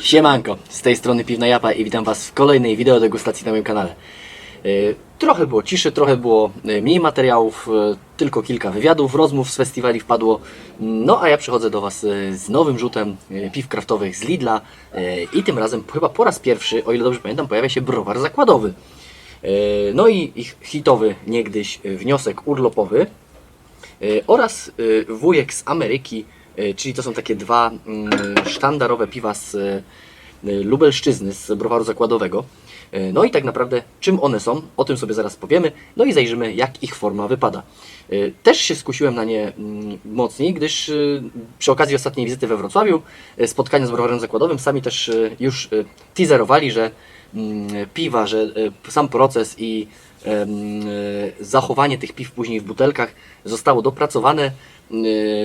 Siemanko, z tej strony Piwna Japa i witam Was w kolejnej wideo degustacji na moim kanale. E, Trochę było ciszy, trochę było e, mniej materiałów, e, tylko kilka wywiadów, rozmów z festiwali wpadło. No a ja przychodzę do Was z nowym rzutem piw kraftowych z Lidla i tym razem chyba po raz pierwszy, o ile dobrze pamiętam, pojawia się browar zakładowy. No i ich hitowy niegdyś wniosek urlopowy, oraz wujek z Ameryki, czyli to są takie dwa mm, sztandarowe piwa z e, Lubelszczyzny, z browaru zakładowego. E, No i tak naprawdę czym one są, o tym sobie zaraz powiemy, no i zajrzymy jak ich forma wypada. E, Też się skusiłem na nie mm, mocniej, gdyż e, przy okazji ostatniej wizyty we Wrocławiu, e, spotkania z browarem zakładowym, sami też e, już e, teaserowali, że mm, piwa, że e, sam proces i e, zachowanie tych piw później w butelkach zostało dopracowane, e,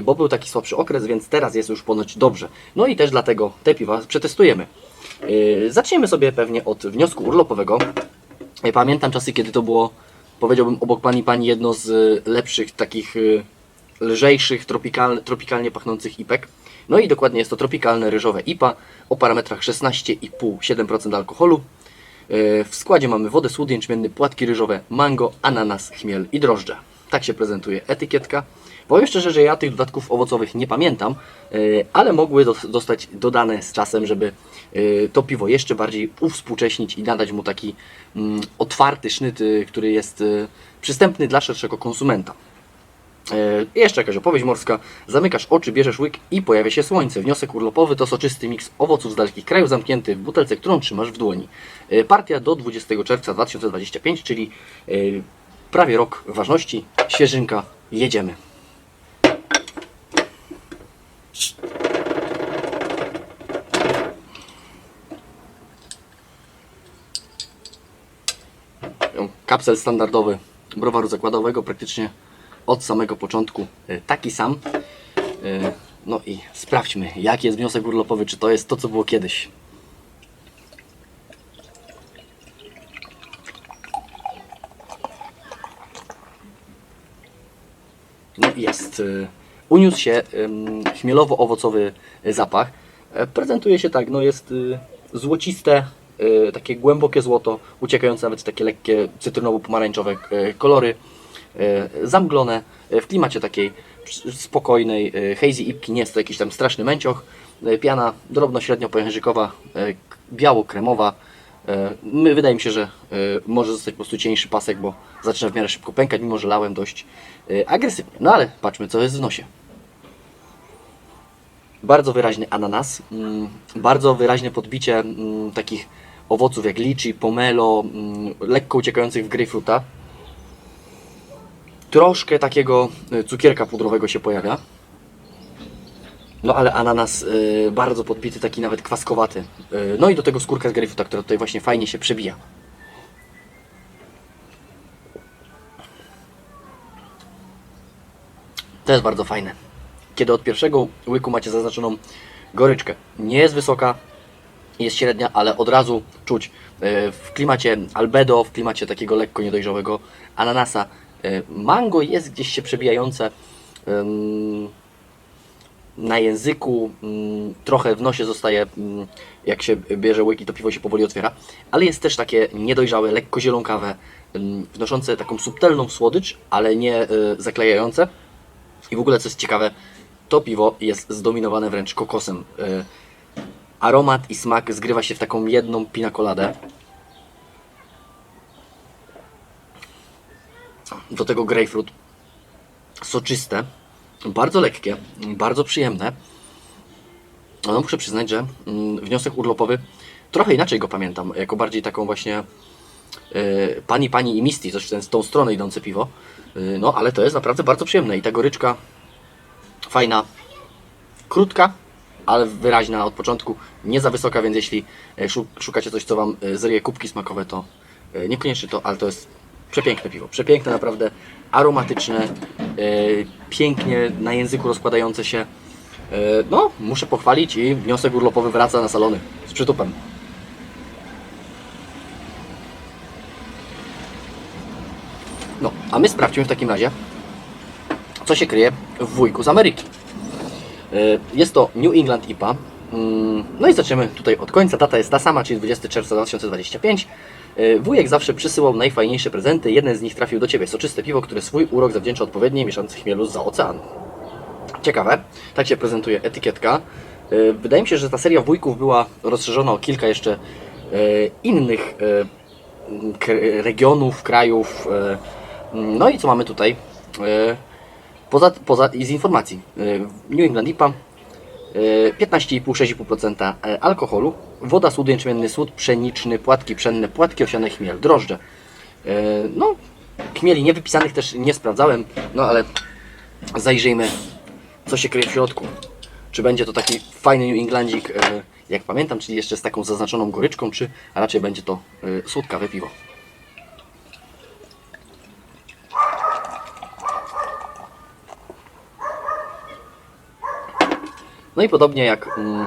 bo był taki słabszy okres, więc teraz jest już ponoć dobrze. No i też dlatego te piwa przetestujemy. E, Zaczniemy sobie pewnie od wniosku urlopowego. E, Pamiętam czasy, kiedy to było, powiedziałbym, obok pani pani jedno z lepszych, takich lżejszych, tropikalnie, tropikalnie pachnących ipek. No i dokładnie jest to tropikalne ryżowe IPA o parametrach 16,5-7% alkoholu. W składzie mamy wodę, słód jęczmienny, płatki ryżowe, mango, ananas, chmiel i drożdże. Tak się prezentuje etykietka. Powiem szczerze, że ja tych dodatków owocowych nie pamiętam, e, ale mogły zostać dodane z czasem, żeby e, to piwo jeszcze bardziej uwspółcześnić i nadać mu taki mm, otwarty sznyt, e, który jest przystępny dla szerszego konsumenta. E, Jeszcze jakaś opowieść morska. Zamykasz oczy, bierzesz łyk i pojawia się słońce. Wniosek urlopowy to soczysty miks owoców z dalekich krajów zamknięty w butelce, którą trzymasz w dłoni. Partia do 20 czerwca 2025, czyli prawie rok ważności. Świeżynka, jedziemy. Kapsel standardowy browaru zakładowego praktycznie od samego początku e, taki sam. E, No i sprawdźmy, jaki jest wniosek urlopowy, czy to jest to, co było kiedyś. No jest. e, Uniósł się chmielowo-owocowy zapach. Prezentuje się tak, no jest złociste, takie głębokie złoto, uciekające nawet takie lekkie cytrynowo-pomarańczowe e, kolory, e, zamglone w klimacie takiej spokojnej, hazy ipki, nie jest to jakiś tam straszny męcioch, piana drobno-średnio pojężykowa, biało-kremowa, My, wydaje mi się, że może zostać po prostu cieńszy pasek, bo zaczyna w miarę szybko pękać, mimo że lałem dość agresywnie. No ale patrzmy, co jest w nosie. Bardzo wyraźny ananas, mm, bardzo wyraźne podbicie mm, takich owoców jak liczy, pomelo, mm, lekko uciekających w grejpfruta. Troszkę takiego e, cukierka pudrowego się pojawia. No ale ananas y, bardzo podbity, taki nawet kwaskowaty. Y, no i do tego skórka z grejpfruta, która tutaj właśnie fajnie się przebija. To jest bardzo fajne. Kiedy od pierwszego łyku macie zaznaczoną goryczkę. Nie jest wysoka, jest średnia, ale od razu czuć y, w klimacie albedo, w klimacie takiego lekko niedojrzałego ananasa. y, Mango jest gdzieś się przebijające. na języku, mm, trochę w nosie zostaje, mm, jak się bierze łyki, to piwo się powoli otwiera, ale jest też takie niedojrzałe, lekko zielonkawe, wnoszące taką subtelną słodycz, ale nie y, zaklejające. I w ogóle, co jest ciekawe, to piwo jest zdominowane wręcz kokosem. Y, Aromat i smak zgrywa się w taką jedną pinakoladę. Do tego grapefruit soczyste, bardzo lekkie, bardzo przyjemne. No muszę przyznać, że mm, wniosek urlopowy trochę inaczej go pamiętam, jako bardziej taką właśnie e, pani, pani i Misty, coś w tą stronę idące piwo. E, no ale to jest naprawdę bardzo przyjemne i ta goryczka fajna, krótka, ale wyraźna od początku, nie za wysoka, więc jeśli e, szu- szukacie coś, co Wam e, zryje kubki smakowe, to e, niekoniecznie to, ale to jest przepiękne piwo. Przepiękne, naprawdę aromatyczne, pięknie na języku rozkładające się. No, muszę pochwalić i wniosek urlopowy wraca na salony z przytupem. No, a my sprawdźmy w takim razie, co się kryje wujku z Ameryki. E, Jest to New England IPA. Mm, No i zaczniemy tutaj od końca. Data jest ta sama, czyli 20 czerwca 2025. Yy, Wujek zawsze przysyłał najfajniejsze prezenty. Jeden z nich trafił do Ciebie. Soczyste piwo, które swój urok zawdzięcza odpowiedniej mieszance chmielu za oceanu. Ciekawe. Tak się prezentuje etykietka. Yy, Wydaje mi się, że ta seria wujków była rozszerzona o kilka jeszcze innych regionów, krajów. No i co mamy tutaj? Poza, poza z informacji. Yy, New England IPA yy, 15,5-6,5% alkoholu, woda, słód jęczmienny, słód pszeniczny, płatki pszenne, płatki owsiane, chmiel, drożdże. No, chmieli niewypisanych też nie sprawdzałem, no ale zajrzyjmy, co się kryje w środku. Czy będzie to taki fajny New Englandzik, jak pamiętam, czyli jeszcze z taką zaznaczoną goryczką, czy raczej będzie to słodkawe piwo. No i podobnie jak mm,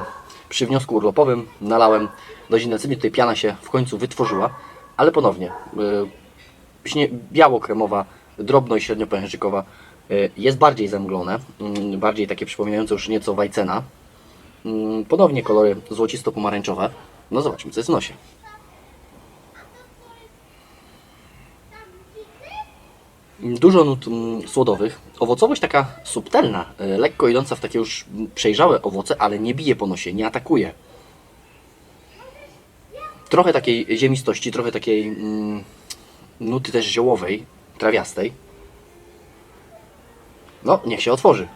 przy wniosku urlopowym nalałem dość intensywnie, tutaj piana się w końcu wytworzyła, ale ponownie y, biało-kremowa, drobno i średnio pęcherzykowa y, jest bardziej zemglone, mm, bardziej takie przypominające już nieco Wajcena. Mm, Ponownie kolory złocisto-pomarańczowe. No zobaczmy co jest w nosie. Dużo nut mm, słodowych. Owocowość taka subtelna, y, lekko idąca w takie już przejrzałe owoce, ale nie bije po nosie, nie atakuje. Trochę takiej ziemistości, trochę takiej mm, nuty też ziołowej, trawiastej. No, niech się otworzy.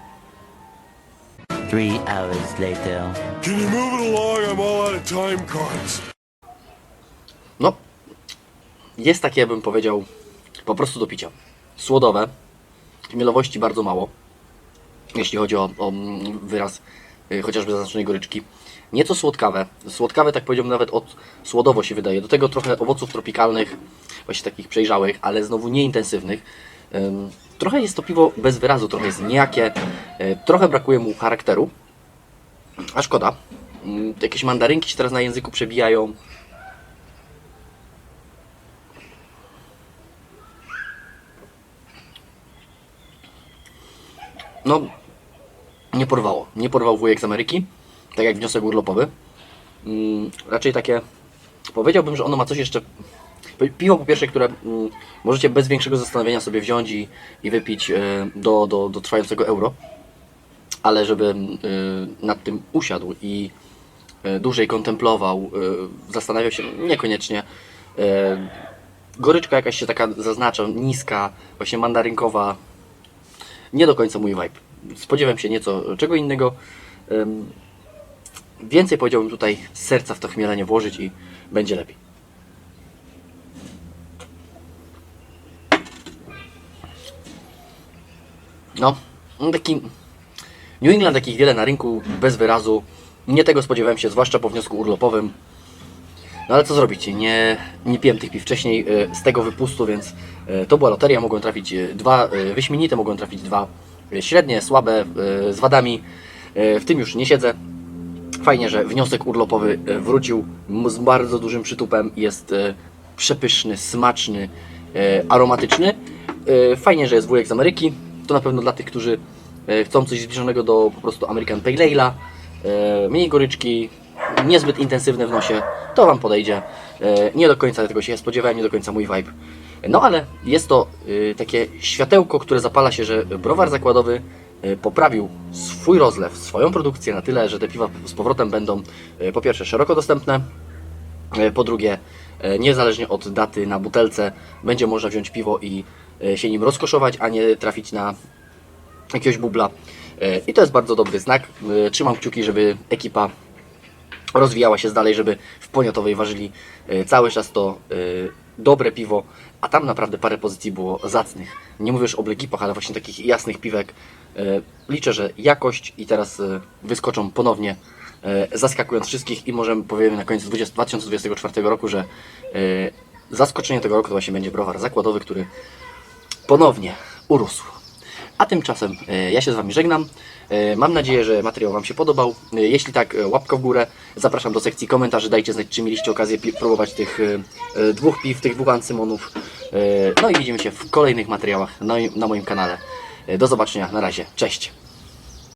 Three hours later. Can you move it along? I'm all out of time cards. No, jest takie, bym powiedział, po prostu do picia. Słodowe, chmielowości bardzo mało, jeśli chodzi o, o mm, wyraz y, chociażby zaznaczonej goryczki. Nieco słodkawe. Słodkawe, tak powiedziałbym, nawet od słodowo się wydaje. Do tego trochę owoców tropikalnych, właśnie takich przejrzałych, ale znowu nieintensywnych. Trochę jest to piwo bez wyrazu, trochę jest nijakie, y, trochę brakuje mu charakteru, a szkoda. Ym, Jakieś mandarynki się teraz na języku przebijają. No, nie porwało. Nie porwał wujek z Ameryki, tak jak wniosek urlopowy. Mm, raczej takie, powiedziałbym, że ono ma coś jeszcze. Piwo po pierwsze, które mm, możecie bez większego zastanowienia sobie wziąć i, i wypić e, do, do, do trwającego euro, ale żeby e, nad tym usiadł i e, dłużej kontemplował, zastanawiał się, niekoniecznie. E, goryczka jakaś się taka zaznacza, niska, właśnie mandarynkowa, nie do końca mój vibe. Spodziewam się nieco czego innego. Więcej powiedziałbym tutaj serca w to chmielenie włożyć i będzie lepiej. No, taki New England takich wiele na rynku bez wyrazu. Nie tego spodziewałem się, zwłaszcza po wniosku urlopowym. No ale co zrobić? Nie, nie piłem tych piw wcześniej e, z tego wypustu, więc e, to była loteria. Trafić e, dwa e, wyśmienite, mogłem trafić dwa średnie, słabe, z wadami. W tym już nie siedzę. Fajnie, że wniosek urlopowy wrócił z bardzo dużym przytupem. Jest przepyszny, smaczny, aromatyczny. Fajnie, że jest wujek z Ameryki. To na pewno dla tych, którzy chcą coś zbliżonego do po prostu American Pale Ale'a. Mniej goryczki, niezbyt intensywne w nosie, to Wam podejdzie. E, Nie do końca tego się spodziewałem, nie do końca mój vibe. No ale jest to y, takie światełko, które zapala się, że browar zakładowy y, poprawił swój rozlew, swoją produkcję na tyle, że te piwa z powrotem będą po pierwsze szeroko dostępne, po drugie niezależnie od daty na butelce będzie można wziąć piwo i się nim rozkoszować, a nie trafić na jakiegoś bubla. I to jest bardzo dobry znak. Trzymam kciuki, żeby ekipa rozwijała się dalej, żeby w Poniatowej ważyli e, cały czas to e, dobre piwo, a tam naprawdę parę pozycji było zacnych. Nie mówię już o blegipach, ale właśnie takich jasnych piwek. E, Liczę, że jakość i teraz wyskoczą ponownie, zaskakując wszystkich i możemy powiemy na 20, 2024 roku, że zaskoczenie tego roku to właśnie będzie browar zakładowy, który ponownie urósł. A tymczasem e, ja się z Wami żegnam. E, Mam nadzieję, że materiał Wam się podobał. E, Jeśli tak, łapka w górę. Zapraszam do sekcji komentarzy. Dajcie znać, czy mieliście okazję próbować tych dwóch piw, tych dwóch ancymonów. No i widzimy się w kolejnych materiałach na, moim kanale. Do zobaczenia. Na razie. Cześć.